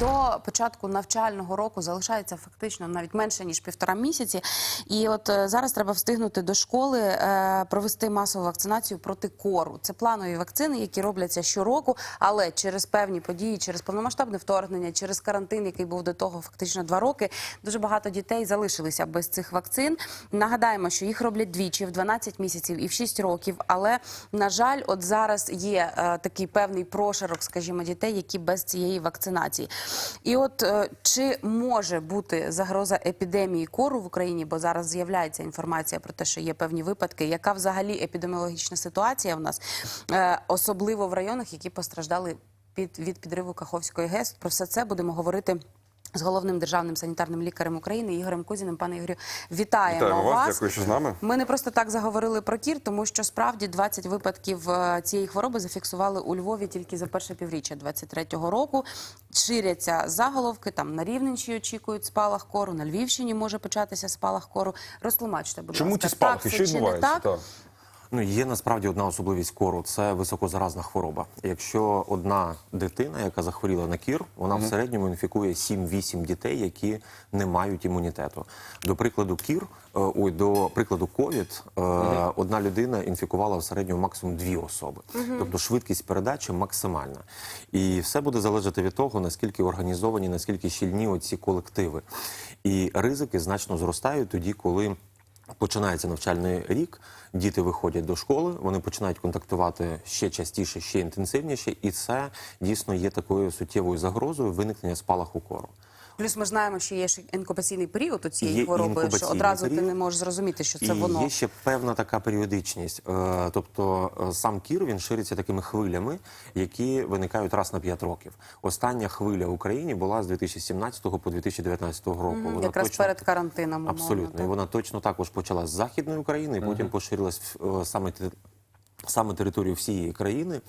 До початку навчального року залишається фактично навіть менше ніж півтора місяці. І от е, зараз треба встигнути до школи е, провести масову вакцинацію проти кору. Це планові вакцини, які робляться щороку, але через певні події, через повномасштабне вторгнення, через карантин, який був до того фактично два роки, дуже багато дітей залишилися без цих вакцин. Нагадаємо, що їх роблять двічі в 12 місяців і в 6 років. Але на жаль, от зараз є е, такий певний прошарок, скажімо, дітей, які без цієї вакцинації. І от е, чи може бути загроза епідемії кору в Україні? Бо зараз з'являється інформація про те, що є певні випадки. Яка взагалі епідеміологічна ситуація в нас, е, особливо в районах, які постраждали від підриву Каховської ГЕС? Про все це будемо говорити. З головним державним санітарним лікарем України Ігорем Кузіним. Пане Ігорю, вітаємо, Вітаємо вас, вас. дякую, що з нами. Ми не просто так заговорили про кір, тому що справді 20 випадків е, цієї хвороби зафіксували у Львові тільки за перше півріччя 23-го року. Ширяться заголовки. Там на Рівненщині очікують спалах кору, на Львівщині може початися спалах кору. Розтлумачте, будь Чому ласка, ті спалахи? так Що відбувається? так? Ну, є насправді одна особливість кору це високозаразна хвороба. Якщо одна дитина, яка захворіла на кір, вона в середньому інфікує 7-8 дітей, які не мають імунітету. До прикладу, кір, е, ой, до прикладу, ковід, е, одна людина інфікувала в середньому максимум дві особи. Тобто швидкість передачі максимальна. І все буде залежати від того, наскільки організовані, наскільки щільні оці колективи. І ризики значно зростають тоді, коли. Починається навчальний рік, діти виходять до школи, вони починають контактувати ще частіше, ще інтенсивніше, і це дійсно є такою суттєвою загрозою виникнення спалаху кору. Плюс ми знаємо, що є ще інкубаційний період у цієї Є хвороби, що одразу ти не можеш зрозуміти, що це і воно. є ще певна така періодичність. Е, Тобто е, сам кір він шириться такими хвилями, які виникають раз на 5 років. Остання хвиля в Україні була з 2017 по 2019 року. Вона Якраз точно- перед карантином. Абсолютно. так. І вона точно також почалась з Західної України, і потім поширилась в- е, саме саме територію всієї країни.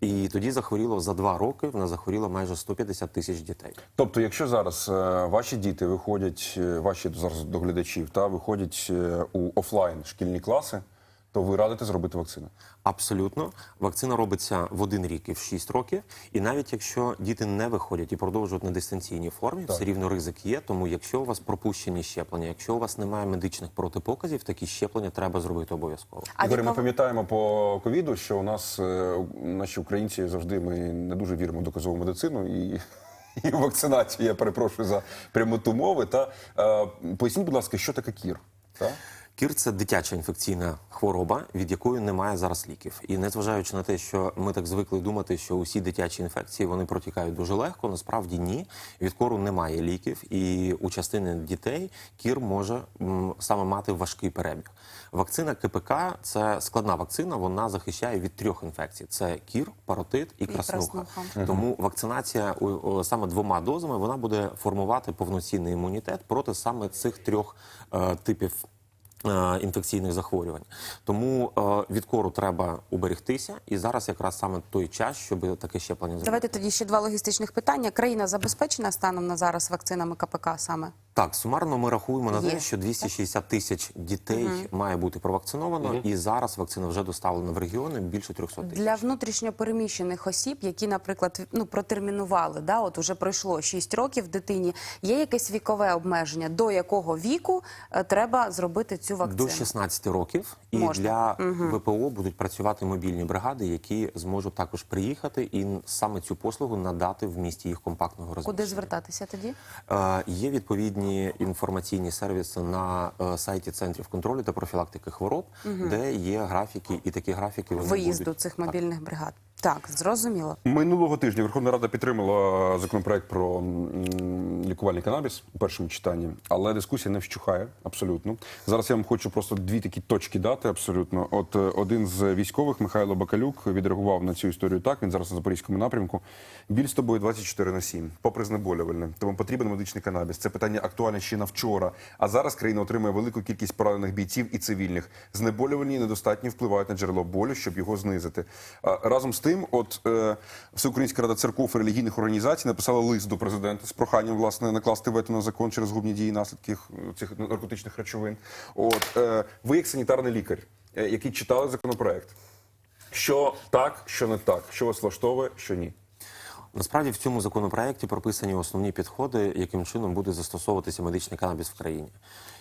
І тоді захворіло за два роки. Вона захворіла майже 150 тисяч дітей. Тобто, якщо зараз е, ваші діти виходять, е, ваші зараз до глядачів, та виходять е, у офлайн шкільні класи, то ви радите зробити вакцину. Абсолютно, вакцина робиться в один рік і в 6 років. І навіть якщо діти не виходять і продовжують на дистанційній формі, все рівно ризик є. Тому якщо у вас пропущені щеплення, якщо у вас немає медичних протипоказів, такі щеплення треба зробити обов'язково. А Ігоре, від ми пам'ятаємо по ковіду, що у нас е, наші українці завжди ми не дуже віримо в доказову медицину і. І вакцинацію, я перепрошую за прямоту мови. Та е, поясніть, будь ласка, що таке кір? Та? Кір це дитяча інфекційна хвороба, від якої немає зараз ліків. І незважаючи на те, що ми так звикли думати, що усі дитячі інфекції вони протікають дуже легко, насправді ні. Від кору немає ліків, і у частини дітей кір може м, саме мати важкий перебіг. Вакцина КПК це складна вакцина. Вона захищає від трьох інфекцій: це кір, паротит і краснуха. краснуха. Тому вакцинація у- саме двома дозами вона буде формувати повноцінний імунітет проти саме цих трьох е, типів. Е, Інфекційних захворювань, тому е, від кору треба уберегтися, і зараз якраз саме той час, щоб таке щеплення зробити. Давайте тоді ще два логістичних питання. Країна забезпечена станом на зараз вакцинами КПК саме? Так, сумарно ми рахуємо на те, що 260 тисяч дітей має бути провакциновано, і зараз вакцина вже доставлена в регіони більше 300 тисяч. Для внутрішньопереміщених осіб, які, наприклад, ну протермінували, да, от уже пройшло 6 років дитині, є якесь вікове обмеження, до якого віку е, треба зробити цю вакцину? До 16 років, і Можна. для ВПО будуть працювати мобільні бригади, які зможуть також приїхати і саме цю послугу надати в місті їх компактного розміщення. Куди звертатися тоді? Е, Є відповідні інформаційні сервіси на е, сайті центрів контролю та профілактики хвороб, де є графіки, і такі графіки вони Виїзду будуть. цих мобільних бригад. Так, зрозуміло. Минулого тижня Верховна Рада підтримала законопроект про лікувальний канабіс у першому читанні, але дискусія не вщухає абсолютно. Зараз я вам хочу просто дві такі точки дати. Абсолютно, от е, один з військових Михайло Бакалюк відреагував на цю історію. Так він зараз на запорізькому напрямку. Біль з тобою 24 на 7, попри знеболювальне. Тому потрібен медичний канабіс. Це питання актуальне ще на вчора. А зараз країна отримує велику кількість поранених бійців і цивільних. Знеболювальні недостатньо впливають на джерело болю, щоб його знизити. Разом з тим. Тим, от е, Всеукраїнська рада церков і релігійних організацій написала лист до президента з проханням власне накласти вето на закон через губні дії наслідки е, цих наркотичних речовин. От е, ви, як санітарний лікар, е, який читали законопроект, що так, що не так, що вас влаштовує, що ні. Насправді в цьому законопроекті прописані основні підходи, яким чином буде застосовуватися медичний канабіс в країні.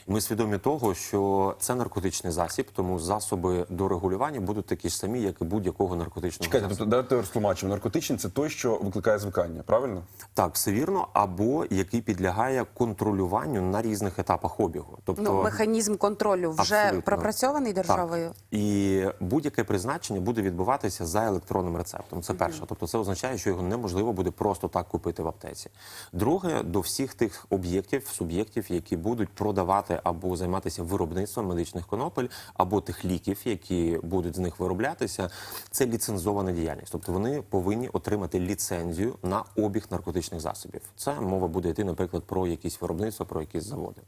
Ми свідомі того, що це наркотичний засіб, тому засоби до регулювання будуть такі ж самі, як і будь-якого наркотичного Чекайте, засобу. тобто давайте розтлумачимо. Наркотичний це той, що викликає звикання, правильно? Так, все вірно, або який підлягає контролюванню на різних етапах обігу. Тобто Ну, механізм контролю вже Абсолютно. пропрацьований державою. Так. І будь-яке призначення буде відбуватися за електронним рецептом. Це перше. Тобто, це означає, що його неможливо буде просто так купити в аптеці. Друге, до всіх тих об'єктів, суб'єктів, які будуть продавати або займатися виробництвом медичних конопель, або тих ліків, які будуть з них вироблятися, це ліцензована діяльність. Тобто вони повинні отримати ліцензію на обіг наркотичних засобів. Це мова буде йти, наприклад, про якісь виробництва, про якісь заводи.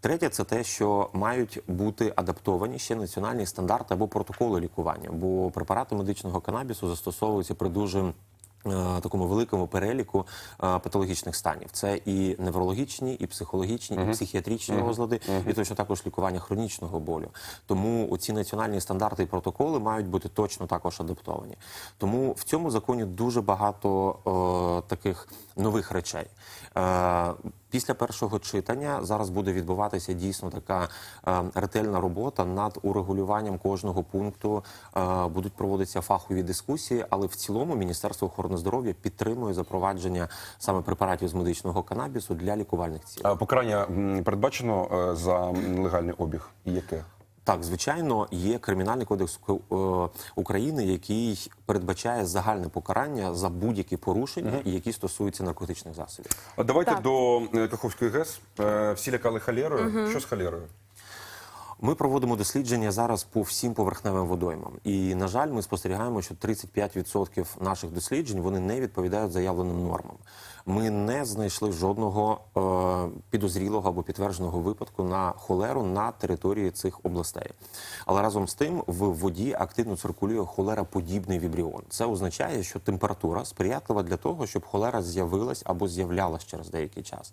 Третє це те, що мають бути адаптовані ще національні стандарти або протоколи лікування, бо препарати медичного канабісу застосовуються при дуже такому великому переліку е, патологічних станів. Це і неврологічні, і психологічні, і психіатричні розлади, і точно також лікування хронічного болю. Тому оці національні стандарти і протоколи мають бути точно також адаптовані. Тому в цьому законі дуже багато о, таких нових речей. Е, Після першого читання зараз буде відбуватися дійсно така е, ретельна робота над урегулюванням кожного пункту. Е, будуть проводитися фахові дискусії, але в цілому Міністерство охорони здоров'я підтримує запровадження саме препаратів з медичного канабісу для лікувальних цілей. А покарання передбачено е, за нелегальний обіг? І яке? Так, звичайно, є кримінальний кодекс е, України, який передбачає загальне покарання за будь-які порушення, які стосуються наркотичних засобів. А давайте Так. до е, Каховської ГЕС. Е, Всі лякали холерою. Що з холерою? Ми проводимо дослідження зараз по всім поверхневим водоймам. І, на жаль, ми спостерігаємо, що 35% наших досліджень вони не відповідають заявленим нормам. Ми не знайшли жодного е, підозрілого або підтвердженого випадку на холеру на території цих областей. Але разом з тим в воді активно циркулює холераподібний вібріон. Це означає, що температура сприятлива для того, щоб холера з'явилась або з'являлась через деякий час.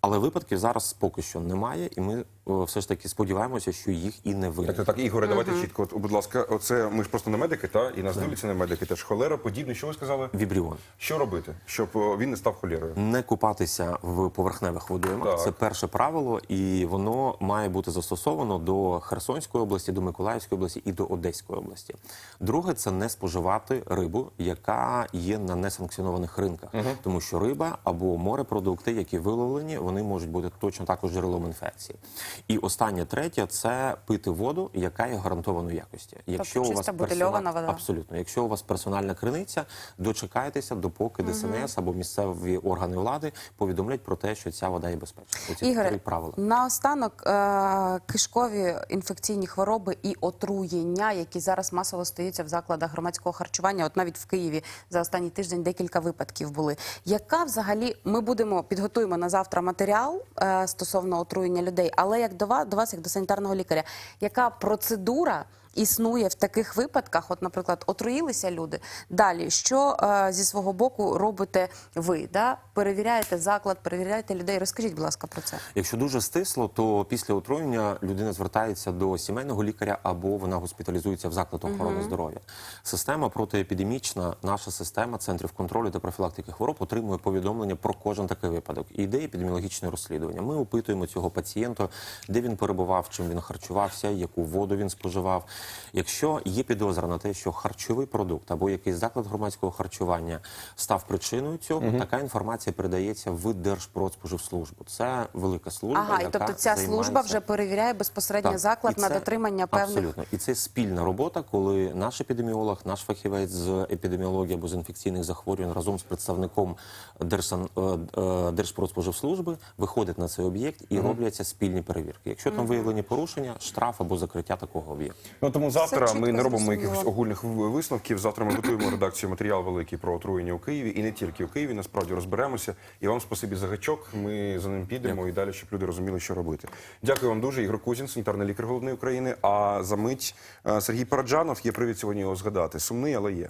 Але випадків зараз поки що немає, і ми е, все ж таки сподіваємося, що їх і не виникне. так, так, Ігоре, давайте чітко. От, будь ласка, оце ми ж просто не медики, та і нас дивляться не медики. Теж холера, подібне. Що ви сказали? Вібріон. Що робити, щоб він не став холерою? Не купатися в поверхневих водоймах Так. це перше правило, і воно має бути застосовано до Херсонської області, до Миколаївської області і до Одеської області. Друге, це не споживати рибу, яка є на несанкціонованих ринках, тому що риба або морепродукти, які виловлені, вони можуть бути точно також джерелом інфекції. І останнє третє це пити воду, яка є гарантованої якості. Якщо у вас бутильована персона- вода. Абсолютно. Якщо у вас персональна криниця, дочекайтеся, допоки ДСНС або місцеві органи влади повідомлять про те, що ця вода є безпечна. Оці три Ігоре, правила. наостанок е, кишкові інфекційні хвороби і отруєння, які зараз масово стаються в закладах громадського харчування. От навіть в Києві за останній тиждень декілька випадків були. Яка взагалі ми будемо підготуємо на завтра матеріал е, стосовно отруєння людей, але як до вас, до вас, як до санітарного лікаря, яка процедура? Існує в таких випадках, от, наприклад, отруїлися люди. Далі, що е, зі свого боку робите ви? Да? Перевіряєте заклад, перевіряєте людей. Розкажіть, будь ласка, про це. Якщо дуже стисло, то після отруєння людина звертається до сімейного лікаря або вона госпіталізується в заклад охорони здоров'я. Система протиепідемічна, наша система центрів контролю та профілактики хвороб отримує повідомлення про кожен такий випадок. І йде епідеміологічне розслідування. Ми опитуємо цього пацієнта, де він перебував, чим він харчувався, яку воду він споживав. Якщо є підозра на те, що харчовий продукт або якийсь заклад громадського харчування став причиною цього, така інформація передається в Держпродспоживслужбу. Це велика служба. Ага, і яка тобто ця служба вже перевіряє безпосередньо Так, заклад і на це дотримання певних. абсолютно. І це спільна робота, коли наш епідеміолог, наш фахівець з епідеміології або з інфекційних захворювань разом з представником Держсан, е, е, Держпродспоживслужби виходить на цей об'єкт і робляться спільні перевірки. Якщо там виявлені порушення, штраф або закриття такого об'єкту. Тому завтра ми не робимо якихось огульних висновків. Завтра ми готуємо редакцію матеріал великий про отруєння у Києві і не тільки у Києві. Насправді розберемося. І вам спасибі за гачок. Ми за ним підемо і далі, щоб люди розуміли, що робити. Дякую вам дуже. Ігор Кузін, санітарний лікар головної України. А за мить е, Сергій Параджанов є привід сьогодні його згадати. Сумний, але є.